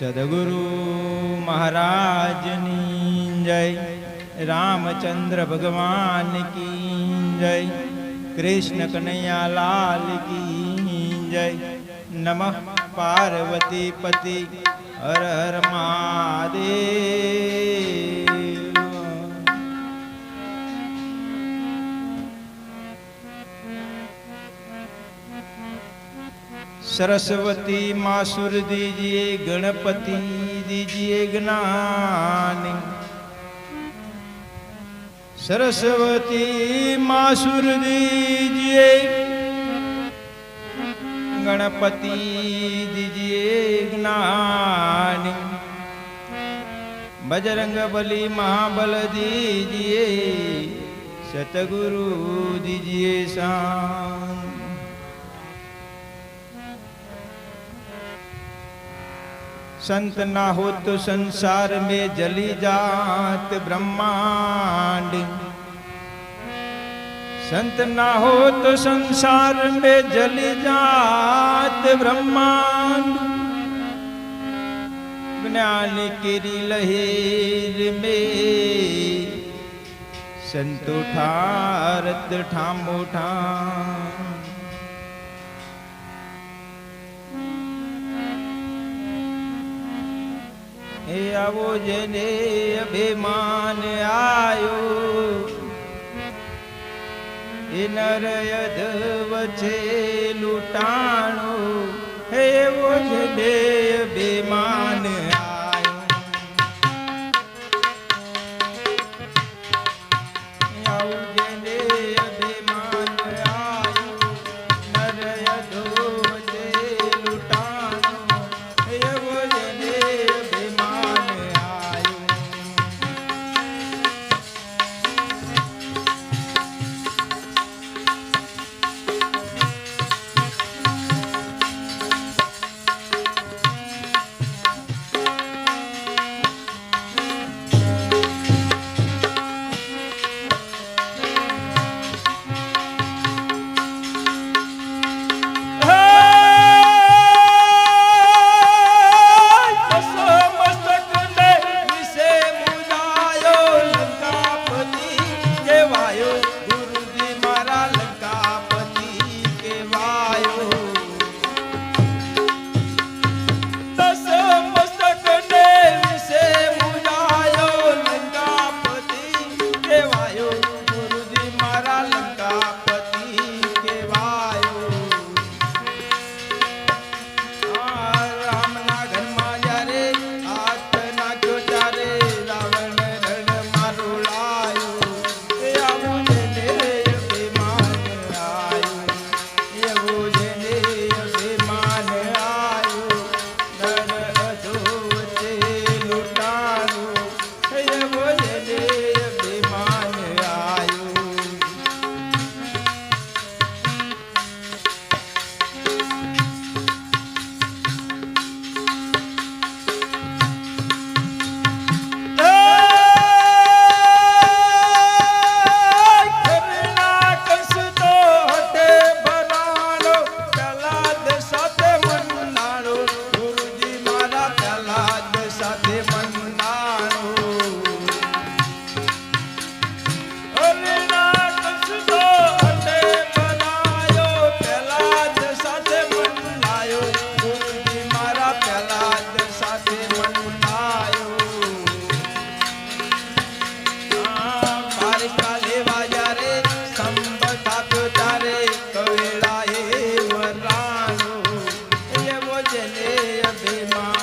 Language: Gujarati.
સદગુરુ મહારાજની જય રામચંદ્ર ભગવાન કી જય કૃષ્ણ કનૈયા લાલ કી જય નમઃ પાર્વતી પતિ હર હર મહાદેવ સરસ્વતી માસુર દીજીએ ગણપતિ દીજીએ જ્ઞાન. સરસ્વતી માસુર દીજીએ ગણપતિ દીજીએ જ્ઞાન. બજરંગ બલી મહાબલ દીજીએ સતગુરુ દીજીએ શાંત संत ना हो तो संसार में जली जात ब्रह्मांड। संत ना हो तो संसार में जली जात ब्रह्मांड। ज्ञान की लहर में संत उठारत ठाम उठा હે આવો જેને અભિમાન આયો. એ નરયદ છે લૂંટાણો હે એવો જેને અભિમાન 对吗